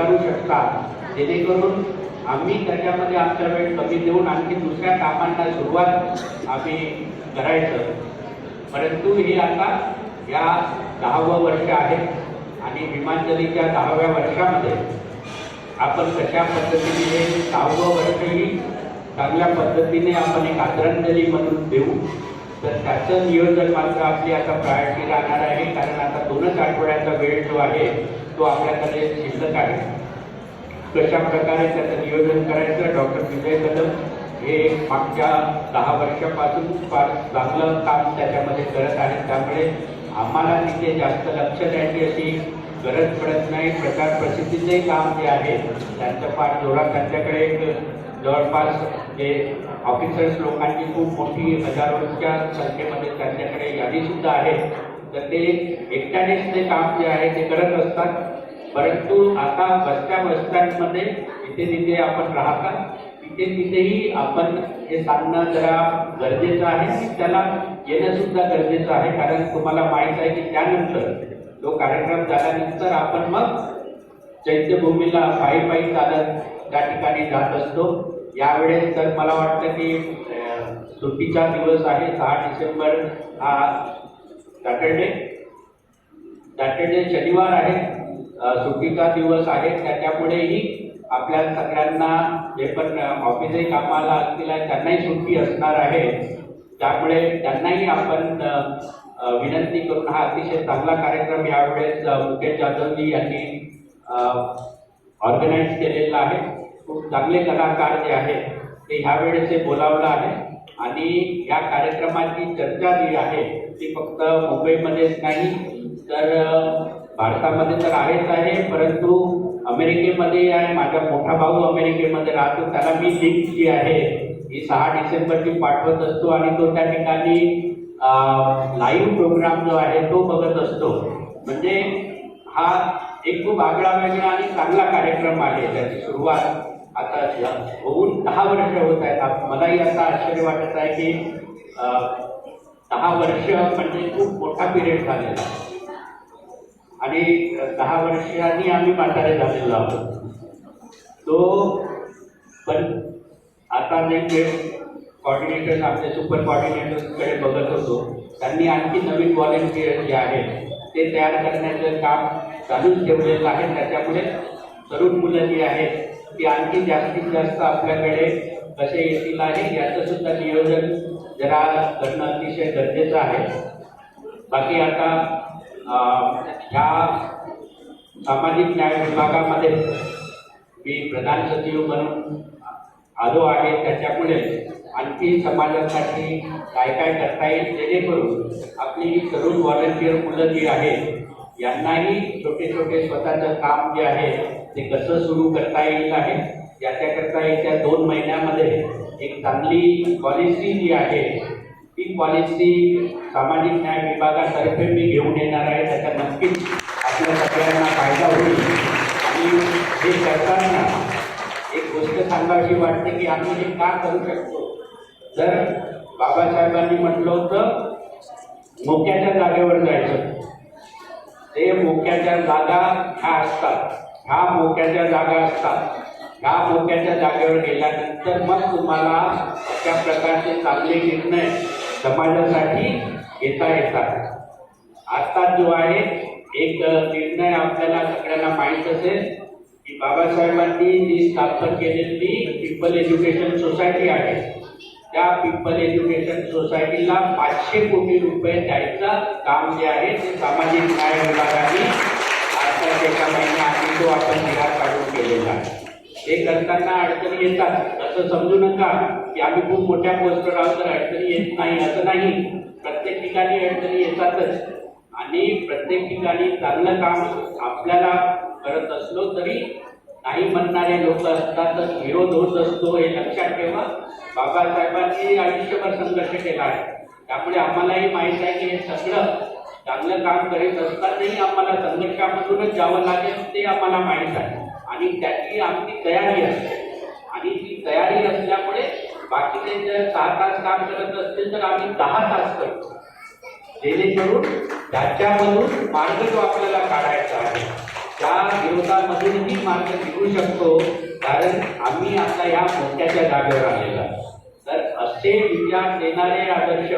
स्वीकारू शकता जेणेकरून आम्ही त्याच्यामध्ये आमचा वेळ कमी देऊन आणखी दुसऱ्या कामांना सुरुवात आम्ही करायचं. परंतु हे आता या दहावं वर्ष आहे आणि विमानजलीच्या दहाव्या वर्षामध्ये आपण कशा पद्धतीने हे दहावं वर्षही चांगल्या पद्धतीने आपण एक आदरांजली म्हणून देऊ तर त्याचं नियोजन मात्र आपली आता प्रायोरिटी राहणार आहे. कारण आता दोनच आठवड्याचा वेळ जो आहे तो आपल्याकडे शिल्लक आहे. कशा प्रकारे त्याचं नियोजन करायचं डॉक्टर विजय कदम हे मागच्या दहा वर्षापासून फार चांगलं काम त्याच्यामध्ये करत आहेत. त्यामुळे आम्हाला तिथे जास्त लक्ष द्यायची अशी गरज पडत नाही. प्रचार प्रसिद्धीचे काम जे आहे त्यांचं फार जोरात त्यांच्याकडे एक जवळपास जे ऑफिसर्स लोकांची खूप मोठी हजारोच्या संख्येमध्ये त्यांच्याकडे यादीसुद्धा आहे. तर ते एकट्यानेच ते काम जे आहे ते करत असतात. परंतु आता बसत्या बसस्टँडमध्ये इथे तिथे आपण राहता तिथे तिथेही आपण हे सांगणं जरा गरजेचं आहे. की त्याला येणं सुद्धा गरजेचं आहे. कारण तुम्हाला माहीत आहे की त्यानंतर तो कार्यक्रम झाल्यानंतर आपण मग चैत्यभूमीला पायी पायी चालत त्या ठिकाणी जात असतो. यावेळेस तर मला वाटतं की सुट्टीचा दिवस आहे. सहा डिसेंबर हा सॅटर्डे. सॅटर्डे शनिवार आहे. सुट्टीचा दिवस आहे त्याच्यामुळेही आपल्या सगळ्यांना जे पण ऑफिसही कामाला असतील आहे त्यांनाही सुट्टी असणार आहे त्यामुळे त्यांनाही आपण विनंती करून हा अतिशय चांगला कार्यक्रम यावेळेस मुकेश जाधवजी यांनी ऑर्गनाईज केलेला आहे. खूप चांगले कलाकार जे आहेत ते ह्यावेळेस हे बोलावलं आहे आणि या कार्यक्रमाची चर्चा जी आहे ती फक्त मुंबईमध्येच नाही तर भारतामध्ये तर आहेच आहे परंतु अमेरिकेमध्ये आणि माझा मोठा भाऊ अमेरिकेमध्ये राहतो त्याला मी लिंक जी आहे ही सहा डिसेंबरची पाठवत असतो आणि तो त्या ठिकाणी लाईव्ह प्रोग्राम जो आहे तो बघत असतो. म्हणजे हा एक खूप आगळा वेगळा आणि चांगला कार्यक्रम आहे त्याची सुरुवात आता होऊन दहा वर्ष होत आहेत. मलाही आता आश्चर्य वाटत आहे की दहा वर्ष म्हणजे खूप मोठा पिरियड झालेला आहे. आणि दहा वर्षांनी आम्ही म्हातारे झालेलो आहोत. तो पण आता जे कॉर्डिनेटर्स आपले सुपर कॉर्डिनेटर्सकडे बघत होतो त्यांनी आणखी नवीन व्हॉलेंटियर जे आहेत ते तयार करण्याचं काम चालूच ठेवलेलं आहे. त्याच्यामुळे तरुण मुलं जी आहेत ती आणखी जास्तीत जास्त आपल्याकडे कसे येतील आहे याचं सुद्धा नियोजन जरा करणं अतिशय गरजेचं आहे. बाकी आता ह्या सामाजिक न्याय विभागामध्ये मी प्रधान सचिव म्हणून आलो आहे. त्याच्यामुळे आणखी समाजासाठी काय काय करता येईल जेणेकरून आपली जी तरुण व्हॉलंटियर मुलं जी आहेत यांनाही छोटे छोटे स्वतःचं काम जे आहे ते कसं सुरू करता येईल आहे याच्याकरता येत्या दोन महिन्यामध्ये एक चांगली पॉलिसी जी आहे कॉलेजची पॉलिसी सामाजिक न्याय विभागातर्फे मी घेऊन येणार आहे. त्याचा नक्कीच आपल्या सगळ्यांना फायदा होईल. आणि हे करताना एक गोष्ट सांगावी वाटते की आम्ही हे का करू शकतो? जर बाबासाहेबांनी म्हटलं होतं मोक्याच्या जागेवर जायचं. ते मोक्याच्या जागा ह्या असतात. ह्या मोक्याच्या जागा असतात. ह्या मोक्याच्या जागेवर गेल्यानंतर मग तुम्हाला अशा प्रकारचे चांगले निर्णय समाजासाठी घेता येतात. आता जो आहे एक निर्णय आपल्याला सगळ्यांना माहीत असेल की बाबासाहेबांनी जी स्थापन केलेली पीपल एज्युकेशन सोसायटी आहे. त्या पीपल एज्युकेशन सोसायटीला पाचशे कोटी रुपये द्यायचं काम जे आहे ते सामाजिक न्याय विभागाने आता एका महिन्याआधी तो आपण निघार काढून केलेला आहे. हे करताना अडचणी येतात असं समजू नका. की आम्ही खूप मोठ्या पोस्टर आहोत तर अडचणी येत नाही असं नाही. प्रत्येक ठिकाणी अडचणी येतातच. आणि प्रत्येक ठिकाणी चांगलं काम आपल्याला करत असलो तरी नाही म्हणणारे लोक असतातच विरोध होत असतो हे लक्षात ठेवा. बाबासाहेबांनी आयुष्यभर संघर्ष केला आहे. त्यामुळे आम्हालाही माहीत आहे की हे सगळं चांगलं काम करीत असतानाही आम्हाला संघर्षामधूनच जावं लागेल ते आम्हाला माहीत आहे. आणि त्याची आमची तयारी असते. आणि ती तयारी असल्यामुळे बाकीचे जर चार तास काम करत असतील तर आम्ही दहा तास करतो. जेणेकरून त्याच्यामधून मार्ग जो आपल्याला काढायचा आहे त्या विरोधामधूनही मार्ग निघू शकतो कारण आम्ही आता या मोठ्याच्या जागेवर आलेला तर असे विचार देणारे आदर्श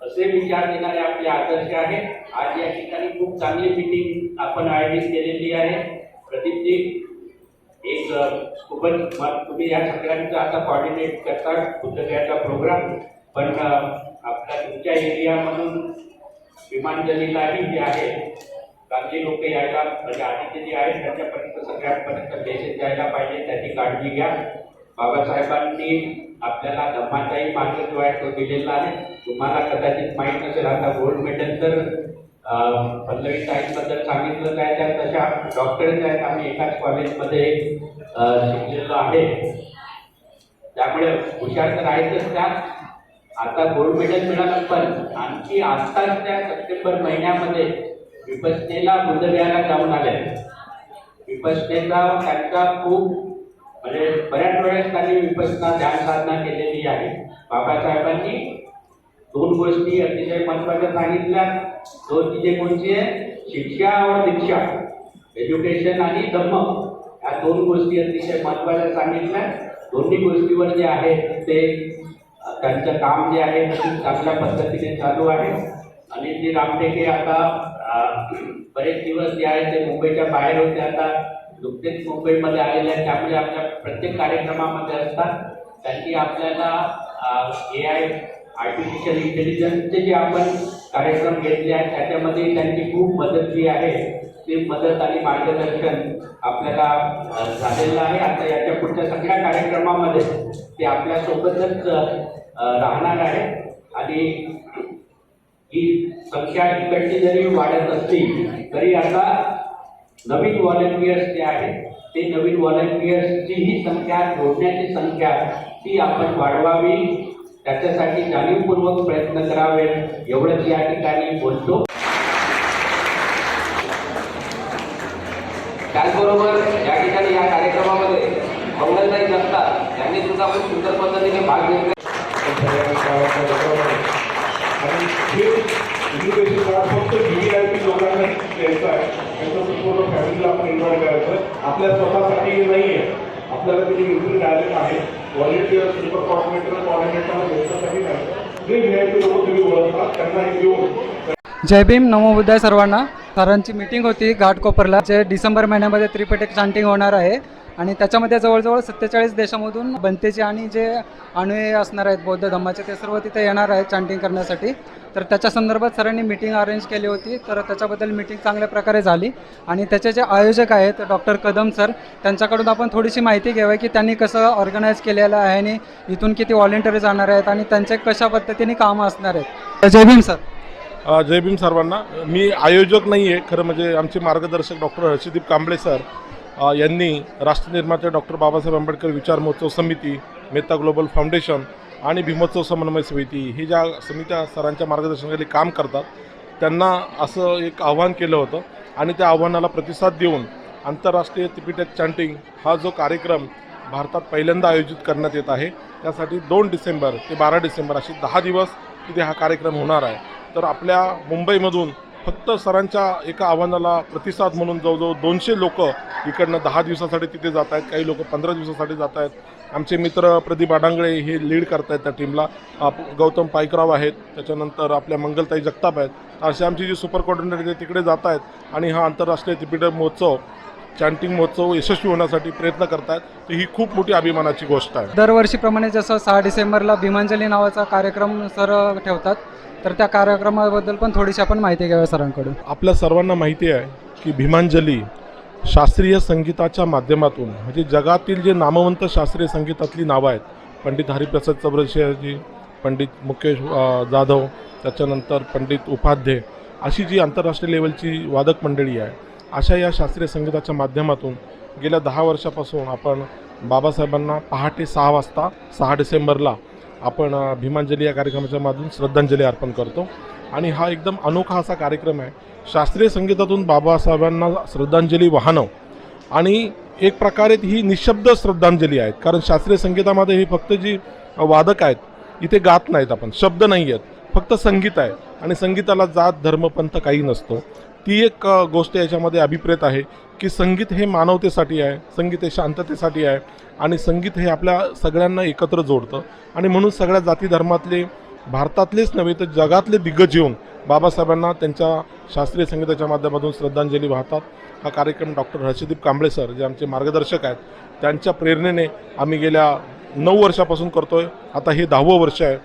असे विचार देणारे आपले आदर्श आहेत. आज या ठिकाणी खूप चांगली मीटिंग आपण आयोजित केलेली आहे. प्रदीपजी एक खूपच तुम्ही या सगळ्यांचं आता कॉर्डिनेट करता पुतळ्याचा प्रोग्राम पण अ, आपल्या तुमच्या एरियामधून विमानजलीलाही जे आहे चांगली लोक यायला म्हणजे आधीचे जे आहेत त्यांच्यापर्यंत सगळ्यांपर्यंत मेसेज द्यायला पाहिजे त्याची काळजी घ्या. बाबासाहेबांनी आपल्याला धम्माचाही मार्ग जो आहे तो दिलेला आहे. तुम्हाला कदाचित माहीत नसेल आता गोल्ड मेडल तर पल्लवी ताईंबद्दल सांगितलं काय त्या तशा डॉक्टर आहेत. आम्ही एकाच कॉलेजमध्ये शिकलेलो आहे. त्यामुळे हुशार तर आहेतच त्या. आता गोल्ड मेडल मिळालं पण आणखी आत्ताच त्या सप्टेंबर महिन्यामध्ये विपसनेला बुद्धगयाला जाऊन आले. विपसनेचा त्यांचा खूप म्हणजे बऱ्याच वेळेस त्यांनी विपसना ध्यान साधना केलेली आहे. बाबासाहेबांनी दोन गोष्टी अतिशय महत्त्वाच्या सांगितल्या. दोन तिथे कोणती आहे? शिक्षा व दीक्षा. एज्युकेशन आणि धम्म. या दोन गोष्टी अतिशय महत्त्वाच्या सांगितल्या. दोन्ही गोष्टीवर जे आहे ते त्यांचं काम जे आहे खूप चांगल्या पद्धतीने चालू आहे. आणि जे रामटेके आता बरेच दिवस जे आहे ते मुंबईच्या बाहेर होते आता. नुकतेच मुंबईमध्ये आलेले आहेत त्यामुळे आपल्या प्रत्येक कार्यक्रमामध्ये असतात. त्यांनी आपल्याला ए आय आर्टिफिशियल इंटेलिजन्सचे जे आपण कार्यक्रम घेतले आहेत. त्याच्यामध्ये त्यांची खूप मदत जी आहे ती मदत आणि मार्गदर्शन आपल्याला झालेलं आहे. आता याच्या पुढच्या सगळ्या कार्यक्रमामध्ये ते आपल्यासोबतच राहणार आहे आणि ही संख्या इकडची जरी वाढत असली तरी आता नवीन व्हॉलेंटियर्स जे आहेत ते नवीन व्हॉलेंटियर्सची ही संख्या जोडण्याची संख्या ती आपण वाढवावी. त्याच्यासाठी जाणीवपूर्वक प्रयत्न करावे एवढंच या ठिकाणी बोलतो. त्याचबरोबर या ठिकाणी या कार्यक्रमामध्ये मंगलताई जगतात यांनी सुद्धा खूप सुंदर पद्धतीने भाग घेतला. आणि एज्युकेशन मला फक्त व्ही लोकांना द्यायचं आहे. त्यांचं संपूर्ण फॅमिलीला आपण इन्व्हाइट करायचं. आपल्या स्वतःसाठी हे नाही आहे आपल्याला तिथे विजिट डायरेक्ट आहे. व्हॉलेंटियर सुपर कॉर्डिनेटर कॉर्डिनेटर यांच्यासाठी नाही. जे व्ही आय पी लोक तुम्ही ओळखतात त्यांना हे घेऊन जय भीम नमोबुद्धाय सर्वांना. सरांची मीटिंग होती घाटकोपरला जे डिसेंबर महिन्यामध्ये त्रिपिटक चांटिंग होणार आहे. आणि त्याच्यामध्ये जवळजवळ सत्तेचाळीस देशामधून बनतेचे आणि जे अनुयायी असणार आहेत बौद्ध धम्माचे ते सर्व तिथे येणार आहेत चांटिंग करण्यासाठी. तर त्याच्या संदर्भात सरांनी मीटिंग अरेंज केली होती तर त्याच्याबद्दल मीटिंग चांगल्या प्रकारे झाली. आणि त्याचे जे आयोजक आहेत डॉक्टर कदम सर त्यांच्याकडून आपण थोडीशी माहिती घ्यावी की त्यांनी कसं ऑर्गनाईज केलेलं आहे आणि इथून किती व्हॉलेंटरी जाणार आहेत आणि त्यांचे कशा पद्धतीने कामं असणार आहेत. जय भीम सर. अ, जय भीम सर्वांना. मी आयोजक नाही आहे खरं म्हणजे आमचे मार्गदर्शक डॉक्टर हर्षदीप कांबळे सर यांनी राष्ट्रनिर्माते डॉक्टर बाबासाहेब आंबेडकर विचार महोत्सव समिती मेहता ग्लोबल फाउंडेशन आणि भीमोत्सव समन्वय समिती ही ज्या समित्या सरांच्या मार्गदर्शनाखाली काम करतात त्यांना असं एक आव्हान केलं होतं आणि त्या आव्हानाला प्रतिसाद देऊन आंतरराष्ट्रीय त्रिपिटक चॅन्टिंग हा जो कार्यक्रम भारतात पहिल्यांदा आयोजित करण्यात येत आहे त्यासाठी दोन डिसेंबर ते बारा डिसेंबर अशी दहा दिवस तिथे हा कार्यक्रम होणार आहे. तर आपल्या मुंबईमधून फक्त सरांच्या एका आव्हानाला प्रतिसाद म्हणून जवळजवळ दोनशे लोक इकडनं दहा दिवसासाठी तिथे जात आहेत काही लोक पंधरा दिवसासाठी जात आहेत. आमचे मित्र प्रदीप आडांगळे हे लीड करत आहेत त्या टीमला आप- गौतम पायकराव आहेत त्याच्यानंतर आपल्या मंगलताई जगताप आहेत. असे आमची जी सुपर कॉर्डिनेटर ते तिकडे जात आहेत. आणि हा आंतरराष्ट्रीय त्रिपिटक महोत्सव चॅन्टिंग महोत्सव यशस्वी होण्यासाठी प्रयत्न करत आहेत तर ही खूप मोठी अभिमानाची गोष्ट आहे. दरवर्षीप्रमाणे जसं सहा डिसेंबरला भीमांजली नावाचा कार्यक्रम सर ठेवतात तर त्या कार्यक्रमाबद्दल पण थोडीशी आपण माहिती घ्यावी सरांकडून. आपल्या सर्वांना माहिती आहे की भीमांजली शास्त्रीय संगीताच्या माध्यमातून म्हणजे जगातील जे नामवंत शास्त्रीय संगीतातली नावं आहेत पंडित हरिप्रसाद चौरसियाजी पंडित मुकेश जाधव त्याच्यानंतर पंडित उपाध्ये अशी जी आंतरराष्ट्रीय लेवलची वादक मंडळी आहे अशा या शास्त्रीय संगीताच्या माध्यमातून गेल्या दहा वर्षापासून आपण बाबासाहेबांना पहाटे सहा वाजता सहा डिसेंबरला आपण भीमांजली या कार्यक्रमाच्या माध्यमातून श्रद्धांजली अर्पण करतो. आणि हा एकदम अनोखा असा कार्यक्रम आहे. शास्त्रीय संगीतातून बाबासाहेबांना श्रद्धांजली वाहनं आणि एक प्रकारे ही निशब्द श्रद्धांजली आहेत. कारण शास्त्रीय संगीतामध्ये ही फक्त जी वादक आहेत इथे गात नाहीत आपण शब्द नाही आहेत फक्त संगीत आहे आणि संगीताला जात धर्मपंथ काही नसतो. ती एक गोष्ट याच्यामध्ये अभिप्रेत आहे की संगीत हे मानवतेसाठी आहे संगीत हे शांततेसाठी आहे आणि संगीत हे आपल्या सगळ्यांना एकत्र जोडतं. आणि म्हणून सगळ्या जाती धर्मातले भारतातलेच नव्हे तर जगातले दिग्गज येऊन बाबासाहेबांना त्यांच्या शास्त्रीय संगीताच्या माध्यमातून श्रद्धांजली वाहतात. हा कार्यक्रम डॉक्टर हर्षदीप कांबळे सर जे आमचे मार्गदर्शक आहेत त्यांच्या प्रेरणेने आम्ही गेल्या नऊ वर्षापासून करतो आहे आता हे दहावं वर्ष आहे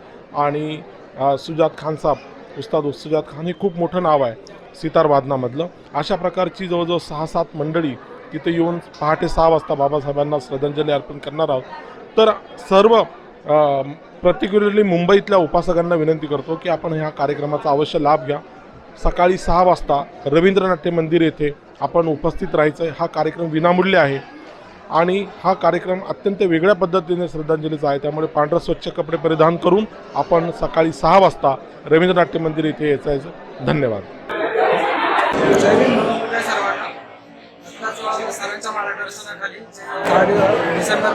आणि सुजात खान साहेब उस्ताद सुजात खान हे खूप मोठं नाव आहे सितार वादनामधलं अशा प्रकारची जवळजवळ सहा सात मंडळी तिथे येऊन पहाटे सहा वाजता बाबासाहेबांना श्रद्धांजली अर्पण करणार आहोत. तर सर्व पर्टिक्युलरली मुंबईतल्या उपासकांना विनंती करतो की आपण ह्या कार्यक्रमाचा अवश्य लाभ घ्या. सकाळी सहा वाजता रवींद्रनाट्य मंदिर येथे आपण उपस्थित राहायचं आहे. हा कार्यक्रम विनामूल्य आहे. आणि हा कार्यक्रम अत्यंत वेगळ्या पद्धतीने श्रद्धांजलीचा आहे. त्यामुळे पांढरा स्वच्छ कपडे परिधान करून आपण सकाळी सहा वाजता रवींद्र नाट्य मंदिर इथे यायचं धन्यवाद. डिसेंबर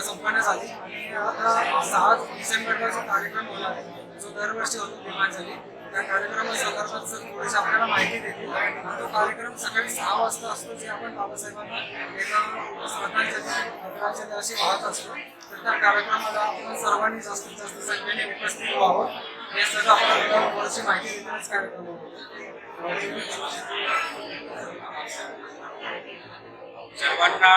संपन्न झाली आणि आता सहा डिसेंबरला जो कार्यक्रम होणार आहे. जो दरवर्षी होतो निर्माण झाली. त्या कार्यक्रमासंदर्भात जर थोडीशी आपल्याला माहिती देतील. तो कार्यक्रम सकाळी सहा वाजता असतो जे आपण बाबासाहेबांना एका श्रद्धांजली आदरांजली अशी वाहत असतो तर त्या कार्यक्रमाला आपण सर्वांनी जास्तीत जास्त संख्येने उपस्थित व्हावं. हे सगळं आपल्याला थोडीशी माहिती देतानाच कार्यक्रम सर्वांना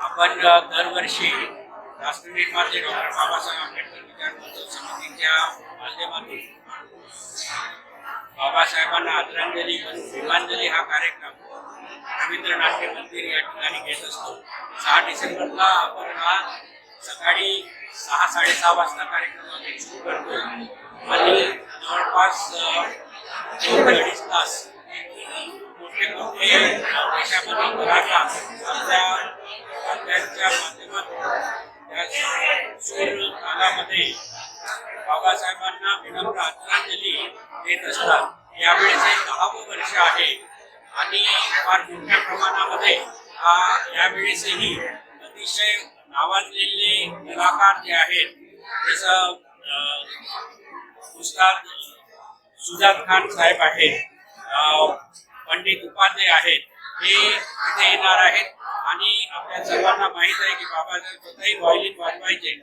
आपण दरवर्षी राष्ट्र निर्माते डॉक्टर बाबासाहेब आंबेडकर विचार महोत्सव समितीच्या माध्यमातून बाबासाहेबांना आदरांजली व श्रद्धांजली हा कार्यक्रम रवींद्रनाट्य मंदिर या ठिकाणी घेत असतो. सहा डिसेंबरला आपण हा सकाळी सहा साडेसहा वाजता कार्यक्रम सुरू करतो आणि जवळपास दोन अडीच तास मोठे मोठे देशामध्ये राहतात आपल्या माध्यमातून कालामध्ये बाबासाहेबांना विनम्र आदरांजली देत असतात. यावेळेस हे दहावं वर्ष आहे आणि फार मोठ्या प्रमाणामध्ये हा यावेळेसही अतिशय नावाजलेले कलाकार जे आहेत जसं अं, उस्ताद सुजात खान साहेब आहेत पंडित उपाध्याय आहेत हे इथे येणार आहेत. आणि आपल्या सर्वांना माहीत आहे की बाबासाहेब स्वतःही व्हायलिन वाजवायचे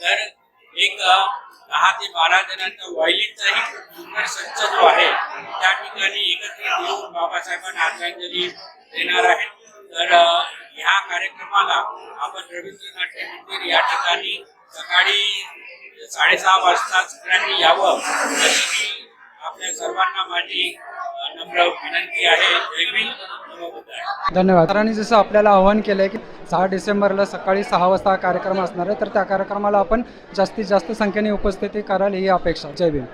तर एक दहा ते बारा जणांचा व्हायलिनचाही सुंदर संच जो आहे त्या ठिकाणी एकत्रित येऊन बाबासाहेबांना आदरांजली देणार आहेत. तर ह्या कार्यक्रमाला आपण रवींद्रनाट्य मंदिर या ठिकाणी सकाळी साडेसहा वाजता सगळ्यांनी यावं अशी मी आपल्या सर्वांना माझी विनंती आहे धन्यवाद. सरांनी जसं आपल्याला आवाहन केलं आहे की सहा डिसेंबरला सकाळी सहा वाजता हा कार्यक्रम असणार आहे तर त्या कार्यक्रमाला आपण जास्तीत जास्त संख्येने उपस्थिती कराल ही अपेक्षा. जय भीम.